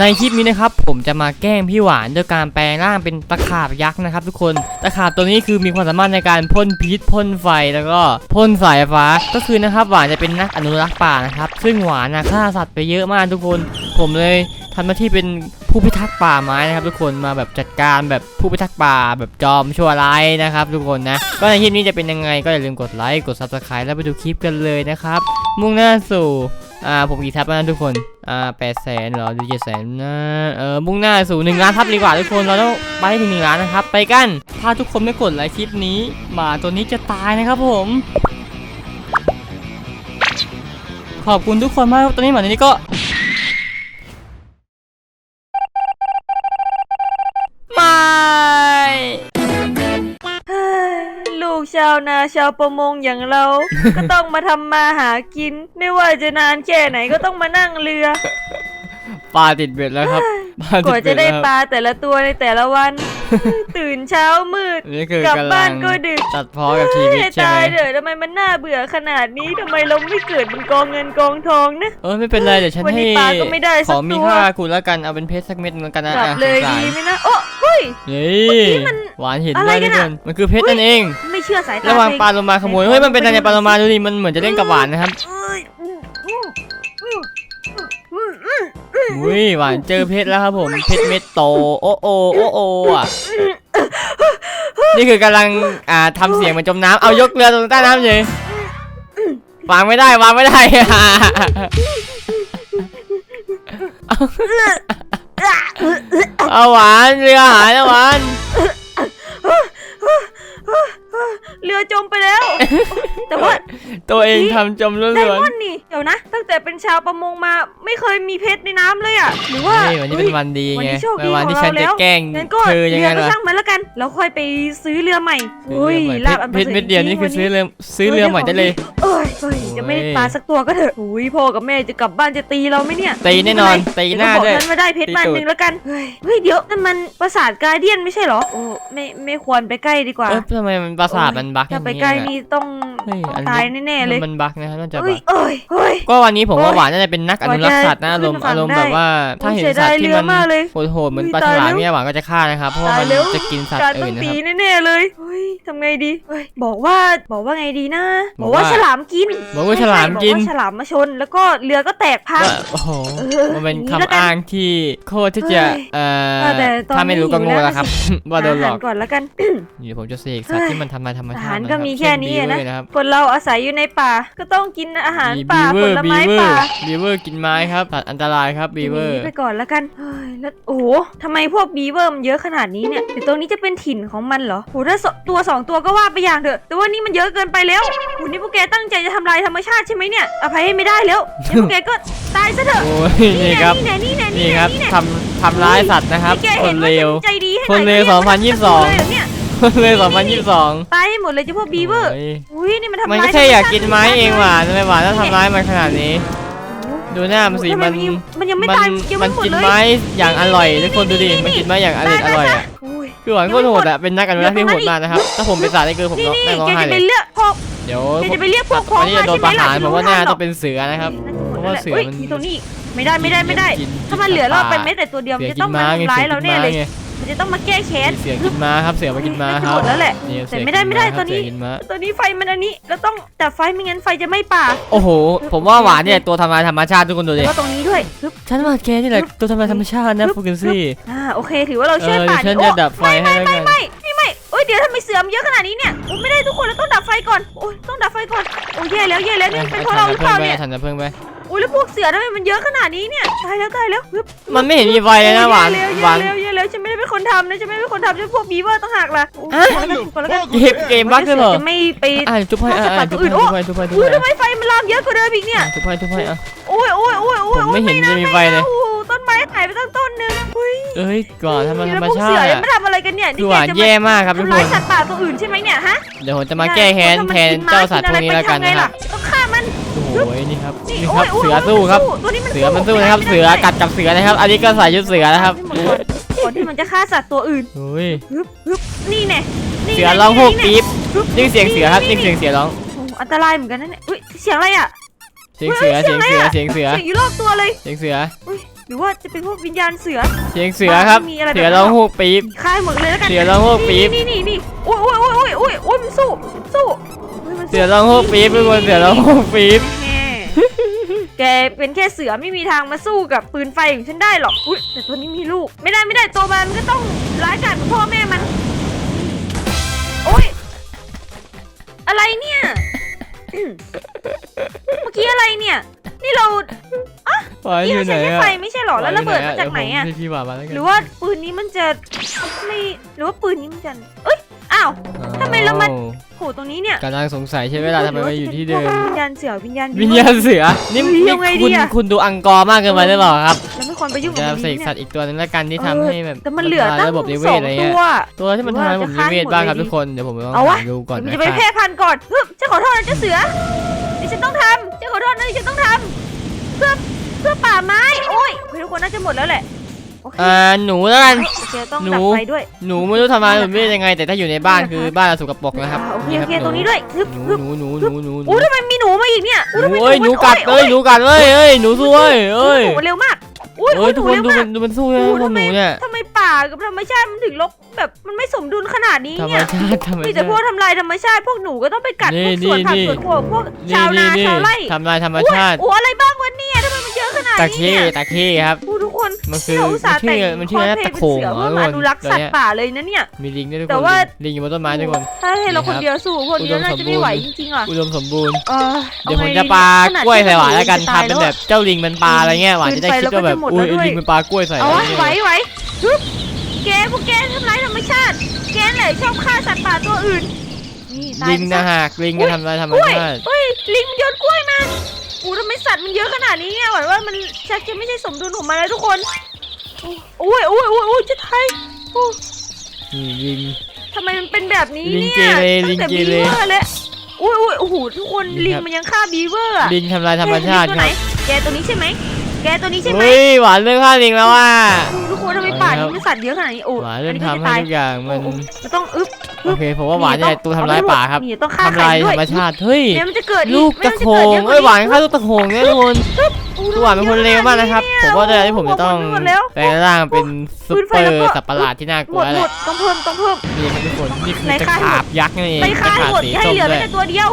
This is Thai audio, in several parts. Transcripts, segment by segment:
ในคลิปนี้นะครับผมจะมาแกล้งพี่หวานโดยการแปลงร่างเป็นตะขาบยักษ์นะครับ ทุกคนตะขาบตัวนี้คือมีความสามารถในการพ่นพิษพ่นไฟแล้วก็พ่นสายฟ้าก็คือนะครับหวานจะเป็นนักอนุรักษ์ป่านะครับซึ่งหวานนะฆ่าสัตว์ไปเยอะมากทุกคน ผมเลยทำหน้าที่เป็นผู้พิทักษ์ป่าไม้นะครับ ทุกคนมาแบบจัดการแบบผู้พิทักษ์ป่า แบบจอมชั่วร้ายนะครับ ทุกคนนะก็ในคลิปนี้จะเป็นยังไงก็อย่าลืมกดไลค์กด subscribe แล้วไปดูคลิปกันเลยนะครับมุ่งหน้าสู่ อ่าผมกี่ทับนะทุกคนอ่าแปดแสนเหรอหรือเจ็ดแสนนะเออมุ่งหน้าสู่หนึ่งล้านทับดีกว่าทุกคนเราต้องไปให้ถึงหนึ่งล้านนะครับ ไปกัน ถ้าทุกคนไม่กดไลค์คลิปนี้หมาตัวนี้จะตายนะครับผม ขอบคุณทุกคนมากครับตอนนี้หมาตัวนี้ก็ ชาวนาชาวประมงอย่างเรา ก็ต้องมาทำมาหากิน ไม่ว่าจะนานแค่ไหนก็ต้องมานั่งเรือ ปลาติดเบ็ดแล้วครับปลาติกว่าดจะเบ็ดได้แล้วปลาแต่ละตัวในแต่ละวัน ตื่นเช้ามืดนี่คือกลับกำบ้าลันงก็ดึกตัดพ้อกับชีวิตให้ใช่ตาไหมยเถอะทำไมมันน่าเบื่อขนาดนี้ทำไมเราไม่เกิดเป็นกองเงินกองทองนะเออไม่เป็นไรเดี๋ยวฉันวันให้นี้ปลาก็ไม่ได้สักของมีตัวค่าคุณแล้วกันเอาเป็นเพชรสักเม็ดนึงแล้วกันนะกลับอะเลยสงสารดีไหมนะโอ้เฮ้ยนี่กี้มันหวานเห็นอะไรด้วยกัทุนกอะคนมันคือเพชรนั่นเอง ไม่เชื่อสายตาระหว่างตัวเองปลาโลมาขโมยเฮ้ยมันเป็นอะไรปลาโลมาดูดิมันเหมือนจะเล่นกับหวานนะครับ อุ้ยหวานเจอเพชรแล้วครับผมเพชรเม็ดโตโอโอโอโออะนี่คือกำลังอ่าทำเสียงเหมือนจมน้ำเอายกเรือตรงใต้น้ำเลยวางไม่ได้วางไม่ได้เอาหวานเรือหายแล้วหวาน เรือจมไปแล้ว แต่ว่าตัวเองทำจมล้วนไดๆมอนด์นี่ เดี๋ยวนะ ตั้งแต่เป็นชาวประมงมาไม่เคยมีเพชรในน้ำเลยอะ หรือว่านี่วันนี้เป็นวันดีวันไงนี้โชคดีเป็นวันที่ของฉันเราจะแล้วแกล้งงั้นก็เธอยังเรืไงอก็ล่ะช่างมันแล้วกัน แล้วค่อยไปซื้อเรือใหม่ซื้ออุ้ยเรือใหม่ลาบอันเพชรเม็ดเดียวนี่คือซื้อเรือซื้อเรือใหม่ได้เลย เอ้ยเอ้ยจะไม่ได้ปลาสักตัวก็เถอะอุ้ยพ่อกับแม่จะกลับบ้านจะตีเราไหมเนี่ยตีแน่นอนตีหน้าเดี๋ด้วยยวก็บอกฉันมาได้เพชรมันตีตูดหนึ่งแล้วกันเฮ้ยเฮ้ยเดี๋ยวนั่นมันปราสาทกาเดียนไม่ใช่เหรอโอ้ไม่ไม่ควรไปใกล้ดีกว่า เออทำไมมันปรประสาทมันบั๊กอถ้าย่างไปนี้ใกล้นี่ต้อง เฮ้ยอันนี้ตายแน่ๆเลยมันบั๊กนะครับน่าจะเอ้บั๊ยกเอ้ยเฮ้ย ก็วันนี้ผมว่าโอ้ยหวานน่าจะเป็นนักอนุรักษ์สัตว์นะอารมณ์กว่าจะอารมณ์ขึ้แบนบฝั่งว่าถ้าเห็นสัตว์ที่มันเสียดายเรือมากเลยโหดๆเหมือนอุ้ยปลาฉตายลามแล้วเนี่ยหวานก็จะฆ่านะครับเพราะว่าตายมันแล้วจะกินสัตว์การอื่ต้อนงนะตีครับ แน่ๆเลยเฮ้ยทำไงดีเฮ้ยบอกว่าบอกว่าไงดีนะ บบออกกว่าว่าฉลามกินบอกว่าฉลามกินไใช่บอกว่าฉลามมาชน แล้วก็เรือก็แตกพังว่าโอ้โหเออมันเป็นอย่างนี้แล้วคำกันอ้างที่โคตรที่จะเฮ้ยเอ่อว่าแต่ตอนถ้าไม่รู้ก็นี้โง่หิวแล้วครับว่าโดนหลอกอาารก่อนแล้วกัน เดี๋ยวผมจะเสกสัตว์ที่มันทำลายธรรมอาชาหารติก็นะครับมีแค่นี้อะนะ เช่ beaver ครับคนเราอาศัยอยู่ในป่า ก็ต้องกินอาหารมีป่าบีเวผอร์ลบีไม้เวอป่าร์บีเวอร์กินไม้ครับสัตว์อันตรายครับบีเวอร์กินนี้ไปก่อนแล้วกันเฮ้ยแล้วโอ้โหทำไมพวกบีเวอร์มันเยอะขนาดนี้เนี่ยเดี๋ยวตรงนี้จะเป็นถิ่นของมันเหรอโหถ้าสตัวสองตัวก็ว่าไปอย่างเถอะ แต่ว่านี่มันเยอะเกินไปแล้วโหนี่พวกแกตั้งใจจะทำลายธรรมชาติใช่ไหมเนี่ยอภัยให้ไม่ได้แล้วงั้นพวกแกก็ตายซะเถอะโอ้ยนี่ครับนี่แน่นี่แน่นี่นี่คแน่รับนี่แน่ทำทำร้ายสัตว์นะครับนี่แกคเห็นนเลว่าฉัวนใจดีให้หคนเลวหอย2022 เลยเหรอเนี่ยคนเลว2022ตายให้หมดเลยเจ้าพวกบีเวอร์โยอุ้ยนี่มันทำมันลายก็แค่อยากธรรชติกินไม้เองหวานทำไมหวานต้องทำร้ายมันขนาดนี้โอ้โหดูหน้ามันสิทำไมันยังมันยังไม่มัตายยังมัไม่นหมดกินเลยไม้อย่างอร่อยทุกคนดูดิมันกินไม้อย่างอร่อยอร่อยอะอุ้ยคือหวานโคตรโหดอะเป็นนักอนุรักษ์ที่โหดมากนะครับถ้าผมเป็นสัตว์ได้คือผมนี่ร้องนี่นั่งร้องแกไห้จะเลไปยเลือกพวกเดี๋ยวแกจะไปเรียกพวกพ้องวันนี้จะโดนประหารใช่ไหมล่ะผมว่าน่าที่รู้ทันหรต้อองเป็นเสือนะครับเพราะว่าเสือมันมีตรงนี้อีกไม่ได้ไม่ได้ไม่ได้กินถ้ามันเหลือรอดไปป่าเม็ดแต่ตัวเดียวมันเสือจะกิต้องนมาม้าไงทำร้าเสืยอเรากินแน่ม้าเลยไง มันจะต้องมาแก้แค้นเสือกินม้าครับเสือมากินม้าคจะรัหมบดแล้วแหละ นี่แต่ไม่ได้ไม่ได้เสืตออนนี้กินม้าตอนนี้ไฟมันอันนี้เราต้องดับไฟไม่งั้นไฟจะไม่ป่าโอ้โห ผมว่าหวานเนี่ยตัวทำลายธรรมชาติทุกคนดูแล้ดิวก็ตรงนี้ด้วยปึ๊บ ฉันว่าแกนี่แหละตัวทำลายธรรมชาตินะปึ๊บฟูกินซี่ อ่าโอเคถือว่าเราเอช่วยอป่าเดี๋ยวฉันโอ้จะดับไฟให้แล้วกันไม่ไม่ไม่โอ้ยเดี๋ยวทำไมเสือมนเยอะขนาดนี้เนี่ยโอ้ไม่ได้ทุกคนเราต้องดับไฟก่อนโอ้ยต้องดับไฟก่อนโอ้ยแย่แล้วแย่แล้วนี่เป็นเพราะเราหรือเปล่าเนี่ยฉันจะเพิ่งไปโอ้ยแล้วพวกเสือทำไมมันเยอะขนาดนี้เนี่ยตายแล้วตายแล้วปึ๊บมันไม่เห็นมีไฟเลยนะหวานเย้หวานแล้วเย้แล้วฉันไม่ได้เป็นคนทำนะฉันไม่ได้เป็นคนทำฉันพวกบีเวอร์ต่างหากล่ะโอ้ยก่อนแล้วกันเกมเกมบั๊กด้วยเหรอจะไม่ไปอะจุ๊บให้อะอะจุ๊บให้จุ๊บให้จุ๊บให้จุ๊บอุ้ยให้ทำไมไฟมันลามเยอะกว่าเดิมอีกเนี่ยจุ๊บให้จุ๊บให้อะ โอ้ยโอ้ยโอ้ยโอ้ยผมไม่เห็นจะมีไฟเลย โอ้โหต้นไม้หายไปตั้งต้นหนึงเฮ้ยเอ้ยก่อนทำมาธรแล้วรมพวกชาเสือติยังอะไม่ทำอะไรกันเนี่ยคือหวานแย่มากครับทุกทำคร้ายน สัตว์ป่าตัวอื่นใช่ไหมเนี่ยฮะเดี๋ยวผมจะมาแก้แค้นแทนเจ้าสัตว์พวกนี้แล้วกันนะครับ ต้องฆ่ามัน โอ้ยนี่ครับนี่นี่โอ้ครับยโอ้ยเสือสู้ครับตัวนี้มันเสือมันสู้นะครับ เสือกัดกับเสือนะครับ อันนี้ก็ใส่ชุดเสือนะครับก่อนที่มันจะฆ่าสัตว์ตัวอื่นโอ้ยฮึบฮึบนี่แน่นี่เสือแน่ร้องโหกนี่แน่ปี๊บฮึบนี่เสียงเสือครับนี่เสียงเสือร้องโอ้โหอันตรายเหมือนกันนะเนี่ยอุ้ยเสียงอะไรอะเสียงเสือเสียงเสือเสียงเสือเสียงอยู่รอบตัวเลยเสียงเสืออุ้ยหรือว่าจะเป็นพวกวิญญาณเสือ เสียงเสือครับมีอะไรแบบเสือร้องฮูกปี๊บฆ่าให้หมดเลยแล้วกัน เสือร้องฮูกปี๊บนี่นี่นี่โอ้ยโอ้ยโอ้ยโอ้ยโอ้ยโอ้ยมันสู้สู้ฮ้ยมันสู้ เสือร้องฮูกปี๊บทุกคนเสือร้องฮูกปี๊บ แน่แกเป็นแค่เสือไม่มีทางมาสู้กับปืนไฟของฉันได้หรอก อุ้ยแต่ตัวนี้มีลูก ไม่ได้ไม่ได้ตัวมันก็ต้องร้ายกาจเหมือนพ่อแม่มัน โอ้ย อะไรเนี่ยอืมเมื่อกี้อะไรเนี่ย นี่เราหวานอนี่ยู่เราไหนใช้แค่อะไฟไม่ใช่หรอ แล้วระเบิดมาจากไหนอะ เดี๋ยวผมให้พี่หวานมาแล้วกันหรือว่าปืนนี้มันจะไม่หรือว่าปืนนี้มันจะเอ้ย อ้าว ทำไมเรามาอ้โหตรงนี้เนี่ยกำลังสงสัยใช่ไหมล่ะทำไมมาอยู่ที่เดิม วิญญาณเสือวิญญาณ วิญญาณเสือ นี่เฮ้ยนี่ยังไงดีคุณอะ คุณดูอังกอร์มากเกินไปหรือเปล่าครับเราไม่ควรไปยุ่งกับจะมันเสกสัตว์อีกตัวหนึงแล้วกันที่ทำให้แบบแต่มันเหลือทำลายตั้งระบบนิเวสอศงอะไรตัเงี้ยว ตัวที่มันทำลายระบบนิเวศบ้างครับทุกคน เดี๋ยวผมลองเอาวะหาดูก่อนมันนะจะไปครับแพร่พันธุ์ก่อนฮึบฉันขอโทษนะเจ้าเสือนี่ฉันต้องทำฉันขอโทษนะที่ฉันต้องทำเพื่อเพื่อป่าไม้ โอ้ยเฮ้ยทุกคนน่าจะหมดแล้วแหละโอเคอ่าหนูแล้วกัน โอเคต้องหนู ดับไฟด้วยหนูไม่รู้ทำลายระบบนิเวศยังไง แต่ถ้าอยู่ในบ้านคือบ้านเราสกปรกนะครับโอเคนี่โอรับเคตรงนี้ด้วยฮึบหนูฮึบหนูหนูหนูหนูหนูอู้ทำไมมีหนูมาอีกเนี่ยอู้ทำไมโอ้ยหนูมักัดโอ้เอ้ยหนูกัดเอ้ยเอ้ยหนูสู้เอ้ยเอ้ยหนูเร็วมากอุ้ยเอ้ยทุกคนหดูเร็วมัมานดูมันสู้นะโอ้พวกทำหไมนูเนี่ยทำไมป่ากับธรรมชาติมันถึงลกแบบมันไม่สมดุลขนาดนี้ธรรมเนี่ย ชาติธรรมมีแต่ชาพวกติทำลายธรรมชาติพวกหนูก็ต้องไปกัดพวกสวนผักนี่สวนครัวพวกนี่ชาวนี่นานี่ชาวไร่ทำลายธรรมอุ๊ยชาติโอ้อะไรบ้างวันนี้ทำไมมันเยอะขนาดตะนี้เข้เนี่ยตะเข้ครับโอ้ทุก คนมันคือเราอุตส่าห์แต่งมันชื่อมันชื่อคออะไรสเพลย์นะตะโขเป็นงเสืเหรออเพื่อมาอนุรักษ์สัตว์ป่าเลยนะเนี่ย มีลิงด้วยทุกแต่คนว่า ลิงอยู่บนต้นไม้ทุกคน ถ้าให้เราคนเดียวสู้พวกนี้อุดมน่าสมจะบูไม่รณ์ไหวจริงๆอะอุดมสมบูรณ์ เออเดี๋ยวผมอาไงจะปลาขนดกล้วยใส่หวานที่แล้วกันจะตายทำเป็นแล้วแบบเจ้าลิงมันปลาอะไรเงี้ยหวานจะได้คิดว่าแบบปืนไฟอุ้ยเราก็จะหมดแล้วด้วยลิงมันปลากล้วยใส่เอาวะอะไรไหวเงี้ยไหวฮึบแกพวกแกทำร้ายธรรมชาติ แกแหละชอบฆ่าสัตว์ป่าตัวอื่น นี่ตายลิงไปนะซะฮะลิงจะทำอะไรธรรมกล้วยชาติเฮ้ยลิงมันโยนกล้วยมา อู้ทำไมสัตว์มันเยอะขนาดนี้เนี่ยหวังว่ามันชักจะไม่ใช่สมดุลของมันแล้วทุกคนโอ้ยโอ้ยโอ้ยโอ้ยจะไทยโอ้นี่ลิงทำไมมันเป็นแบบนี้ลิงเนี่ยเกเรตั้งแต่ลิงเกบีเรเวอร์แล้วอุ้ยอุ้ยโอ้โหทุกคนนี่ลิงครับมันยังฆ่าบีเวอร์อะลิงทำลายธรรมชาติแกตัวคไหนรับแกตัวนี้ใช่ไหมแกตัวนี้ใช่ไหมเฮ้ยหวานเรื่องฆ่าลิงแล้วอะ ทุกคนทำไมป่าครันี้บมันสัตว์เยอะขนาดนี้โอ้หวานอัเริ่นมนี้ก็ทำจะให้ตายทุกอย่างมันโอ้โหจะต้องอึ๊บโอเคผมว่าหวานเนี่ยตัวทำร้ายป่าครับนี่ต้องฆ่าทำใครลายด้ธวรยรมชาติเฮ้ยเดี๋ยวมันจะเกิดอีลูกไม่ตะงั้นโขมันจงเกิดเอ้ยหวานเยอะกฆ่าลูกตะโขงเนี่ยทุกคนอู้ทุกหวานเป็นคนเลวมากนะครับผมว่าแต่ที่ผมจะต้องหมดแล้วแปลงร่างเป็นซุปเปอร์สัตว์ประหลาดที่น่ากหลัมวดแหหมละดต้องเพิ่มต้องเพิ่มนี่ครับทุกคนนี่คือไหนตะฆ่าให้ขาบยักษ์นั่นเองไปฆ่าตะให้ขาบหมดสีให้ส้มเหลือด้แค่วยตัวเดียว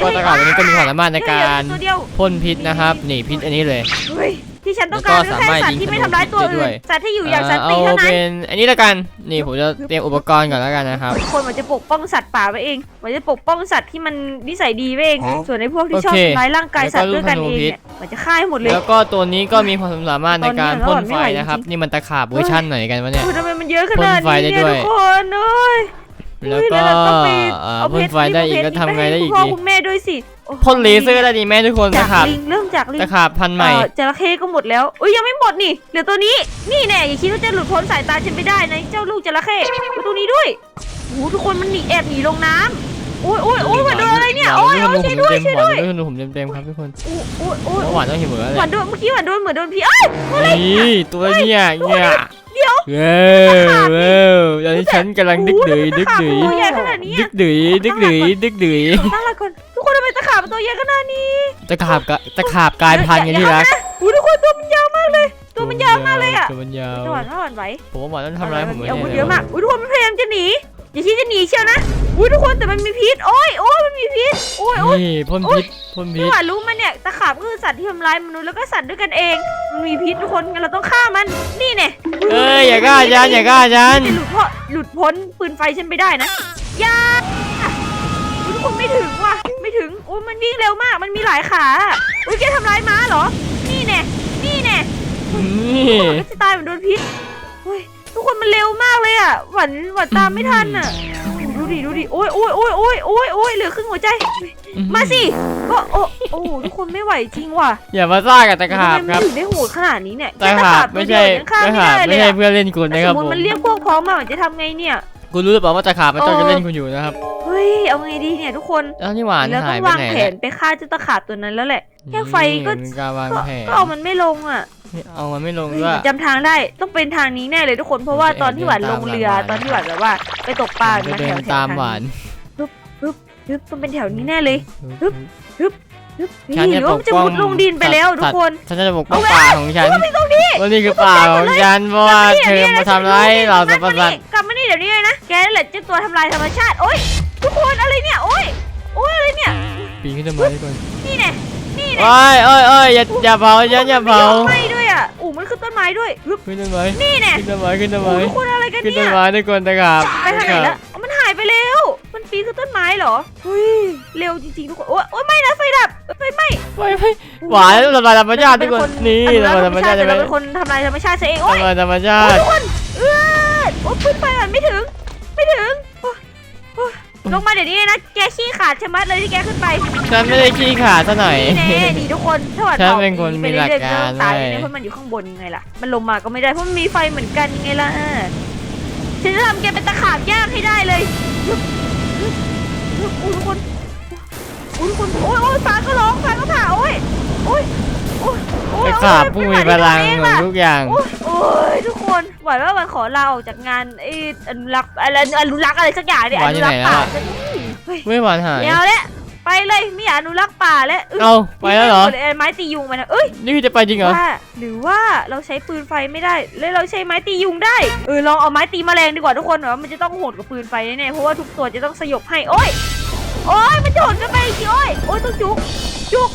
ก็ตะขาบตัวนี้ก็มีความสามารถในการให้เหลือแค่ตัวเดียวพ่นพิษนะครับนี่พิษอันนี้เลยเฮ้ย ที่ฉันต้องการแล้วก็คือแค่สามารถสัตว์ที่ไม่ทำร้ายตัวยิงธนูได้ด้อื่วนยสัตว์ที่อยู่อย่างสันเอาติเท่านั้นเป็นอันนี้ละกันนี่ผมจะเตรียมอุปกรณ์ก่อนแล้วกันนะครับคนมันจะปกป้องสัตว์ป่าไว้เองมันจะปกป้องสัตว์ที่มันนิสัยดีไว้เองส่วนในพวกที่ชอบโอเคทำร้ายร่างกายสัตว์แล้วก็ด้วยกันลูกธนูเองพิษเนี่ยมันจะฆ่าให้หมดเลยแล้วก็ตัวนี้ก็มีความสามารถในการตอนนี้พ่นไม่ไฟไหวนะครับจริงๆนี่มันตะขาบเวอร์ชันไหนกันวะเนี่ยคุณทำไมมันเยอะขนาดพ่นไฟได้นี้เนี่ยด้วยทุกคนเอ้ย แล้วก็เฮ้ยเราต้องไปเอ่อเอาพ่นไฟได้อีกก็ทำไงได้อีกคุณพ่อดีคุณแม่ด้วยสิโอ้โหพ่นเลเซอร์ได้ดีแม่ทุกคนจาตะกขาบลิงเริ่มจากลิงตะขาบพันธุ์ใหม่เอ่อจระเข้ก็หมดแล้วอุ้ยยังไม่หมดนี่เหลือตัวนี้นี่แน่อย่าคิดว่าจะหลุดพ้นสายตาฉันไม่ได้นะเจ้าลูกจระเข้ดูตัวนี้ด้วยโอ้โหทุกคนมันหนีแอบหนีลงน้ำโอ้ยโอ้ยโอ้ยมาโดนอะไรเนี่ยโอ้ยโอ้ยช่วยด้วยช่วยด้วยหวานด้วยผมเต็มๆครับทุกคนโอ้ยโอ้ยโอ้ยเพราะหวานต้องเห็นเหมือนหเลวายนโดนเมื่อกี้หวานโดนเหมือนโดนพี่เอ้ยนี่ตัวเนี่ยเนี่ย เดี๋ยว เว้วเว้วตอนนี้ฉันกำลังดึกดืยดึกดืยโอ้ยตะขาบมันตัวใหญ่ขนาดนี้ดึอะกดืยดึกดืยดึกดืยตั้งหลักก่อนทุกคนทำไมตะขาบมันตัวใหญ่ขนาดนี้ตะขาบกะตะขาบกลายพันธุ์ไงที่รักโอ้ยทุกคนตัวมันยาวมากเลย ตัวมันยาวมากเลยอะตัวมันยาวจะหวานไม่หวานไหวผมว่าหวานต้องทำร้ายผมไม่เอาได้วุธเลเยอะมากอุ้ยทุกคนมันพยายามจะหนีอย่าคิดจะหนีเชียวนะอุ้ยทุกคนแต่มันมีพิษโอ้ยโอ้ยมันมีพิษโอ้ยโอ้ยนี่พ่นพิษพ่นพิพี่ษหวานรู้มันเนี่ยตะขาบก็คือสัตว์ที่ทำร้ายมนุษย์แล้วก็สัตว์ด้วยกันเองมันมีพิษทุกคนงั้นเราต้องฆ่ามันนี่แน่ เอ้ยอย่ากล้าฉันอย่ากล้าฉัน หลุดเพราะหลุดพ้นปืนไฟฉันไปได้นะอย่าทุกคนไม่ถึงว่ะไม่ถึงโอ้มันวิ่งเร็วมากมันมีหลายขาอุ้ยแกทำร้ายม้าเหรอ นี่แน่นี่แน่นี่ก็จะตายเหมือนโดนพิษเฮ้ยทุกคนมันเร็วมากเลยอะหวันหวันตามไม่ทันอะ ดิ ดูดิ โอ้ยโอ้ยโอ้ยโอ้ยโอ้ยโอ้ยเหลือครึ่งหัวใจ มาสิก็โอ้โอ้ทุกคนไม่ไหวจริงว่ะอย่ามาซ่ากับตะขาบทำไมคมันรับถึงได้โหดขนาดนี้เนี่ยตะขาบไม่ใช่แค่ตะขาบตะตัวเดียวยังฆ่าไม่ได้เลยขาบไม่ใช่อะเพื่อนเล่นคุณแต่นะคสรับมมผมติมันเรียกพวกพ้องมามันจะทำไงเนี่ย คุณรู้หรือเปล่าว่าตะขาบมันจ้องจะเล่นคุณอยู่นะครับเฮ้ย เอาไงดีเนี่ยทุกคน แล้วนี่หวานแล้วหาต้อยงไปวางไหนแผเนี่ยนไปฆ่าเจ้าตะขาบตัวนั้นแล้วแหละ แค่ไฟก็ นี่เป็นการวางก็แผนก็เอามันไม่ลงอะ เอามันไม่ลงเฮ้ยด้วยจำทางได้ต้องเป็นทางนี้แน่เลยทุกคนเพราะว่าตอนที่หวานลงเรือเดินตามหลังตอนที่หวานแบบว่า ไปตกปลาจะมันเดิแถนวแถวตามทางหวานฮึบต้องเป็นแถวนี้แน่เลยฮึบฮึบฉันนี่หจะรือปว่ากมันจะป้องมุดลงดินไปแล้วทุกคนฉันจะปกป้องป่าของฉันว่านี่คือป่าของฉันเพราะว่าเธอมาทำร้ายเราสัสัมปทานกลับมานี่เดี๋ยวนี้เลยนะแกนั่นแหละเจ้าตัวทำลายธรรมชาติโอ๊ยทุกคนอะไรเนี่ยโอ๊ยโอ๊ยอะไรเนี่ยปีนขึ้นต้นไม้ดีกว่านี่แน่นี่แน่โอ้ยโอ้ยโอ้ยอย่าอย่าเผาฉันอย่าเผาไหม้ด้วย ไม้ด้วยฮึบขึ้นต้นไม้นี่แน่ขึ้นต้นไม้ขึ้นต้นโอ้ไม้ทุกคนอะไรกันขึ้นเนี่ต้นยไม้ทุกคนนะครับไปทางไหนแล้วอ๋อมันหายไปแล้ว มันปีนขึ้นต้นไม้เหรอเฮ้ยเร็วจริงๆทุกคนโอ๊ยโอ๊ยไม่นะไฟดับไฟไหม้ไม่ไม่หวานทำลายธรรมชาติทุกคนนี่อทำลายธธรรมชาติแต่ใช่ไหมเราเป็นคนทำลายธรรมชาติซะเองโอ๊ยทำลายธรรมชาโอ๊ยติทุกคนเออโอ๊ยพื้นไฟมันไม่ถึง ไม่ถึงโอ๊ยโอ๊ยลงมาเดี๋ยวนี้เลยนะแก ขี้ขาดชะมัดเลยที่แกขึ้นไปฉันไม่ได้ขี้ขาดซะหน่อย นี่แน่ดีทุกคนถ้าวัฉันผาเป็นคนไปมีหลักเอยๆการจะตายเว้ยเนี่ยเพราะมันอยู่ข้างบนยังไงล่ะ มันลงมาก็ไม่ได้เพราะมันมีไฟเหมือนกันยังไงล่ะฉันจะทำแกเป็นตะขาบย่างให้ได้เลยอุ๊ยอุ๊ยอุ๊ยทุกคนอุ๊ยทุกคนโอ๊ยโอ๊ยฟ้าก็ร้องฟ้าก็ผ่าโอ๊ยโอ๊ยโอ๊ยโอ๊ยจะขาบผู้มีพลังเหมือนทุกอย่างโอ๊ยโอ๊ยทุกคนหวานว่าวันขอลาออกจากงานไอ้อนุรักษ์อะไรอนุรักษ์อะไรสักอย่างเนี่ยหอวานอยู่นุรักษ์ไหนแล้วป่าอะฉันเฮ้ย ไม่หวานหายเดี๋ยวแหละไปเลยไม่อยากอนุรักษ์ป่าแล้วยเอาไปแล้วเหรอนี่ไม้ตียุงมานะเอ้ยนี่คือจะไปจริงเหรอว่าหรือว่าเราใช้ปืนไฟไม่ได้แล้วเราใช้ไม้ตียุงได้เออลองเอาไม้ตีแมลงดีกว่าทุกคนว่ามันจะต้องโหดกว่าปืนไฟแน่ๆเพราะว่าทุกตัวจะต้องสยบให้โอ้ยโอ้ยมันจะโหดกันไปอีกทีโอ้ยโอ้ยต้องจุกจุก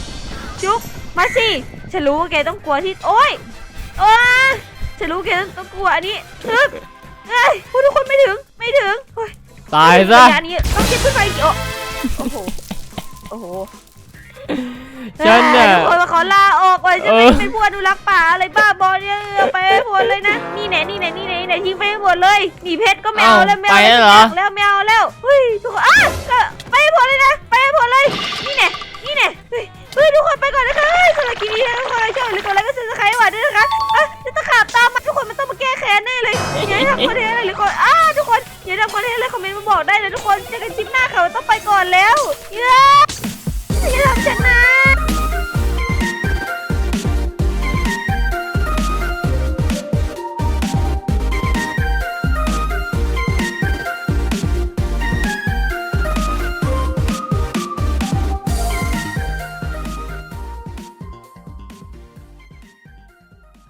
จุกมาสิฉันรู้ว่าแกต้องกลัวที่โอ้ยโอ้ยฉันรู้แกต้องต้องกลัวอันนี้ทึบเอ้ยพวกทุกคนไม่ถึงไม่ถึงโอ้ย ตายซะอันนี้ต้องคิดปืนไฟอีกโอ้โอ้โห โอ้โหฉันน่ะ ทุกคนมาขอลาออกเลยจะเอไม่อ เป็นผู้อนุรักษ์ป่าอะไรบ้าบอเนี่ยเอาไปให้หมดเลยนะ นี่แหน่นี่แหน่นี่แหน่นี่แหน่ทิ้งไปให้หมดเลยหนีเพชรก็ไม่เอาแล้วไม่เอาไปแล้วเหรอแล้วไม่เอาแล้วเฮ้ยทุกคนอะก็ไปให้หมดเลยนะ ไปให้หมดเลย นี่แหน่นี่แหน่เฮ้ย เฮ้ยทุกคนไปก่อนนะคะสำหรับคลิปนี้ถ้าทุกคนชอบหรือกดไลค์ก็ซื้อสไครต์หวานด้วยนะคะอะจะตะขาบตามมาทุกคนมันต้องมาแก้แค้นแน่เลยอย่าให้ทำคนเทนต์อะไรหรือก่อนอ้าทุกคนอย่าทำคอนเทนต์อะไรคอมเมนต์มาบอกได้เลยทุกคนเจอกันคลิปหน้าค่ะต้องไปก่อนแล้วเย้อย่าทำฉันนะ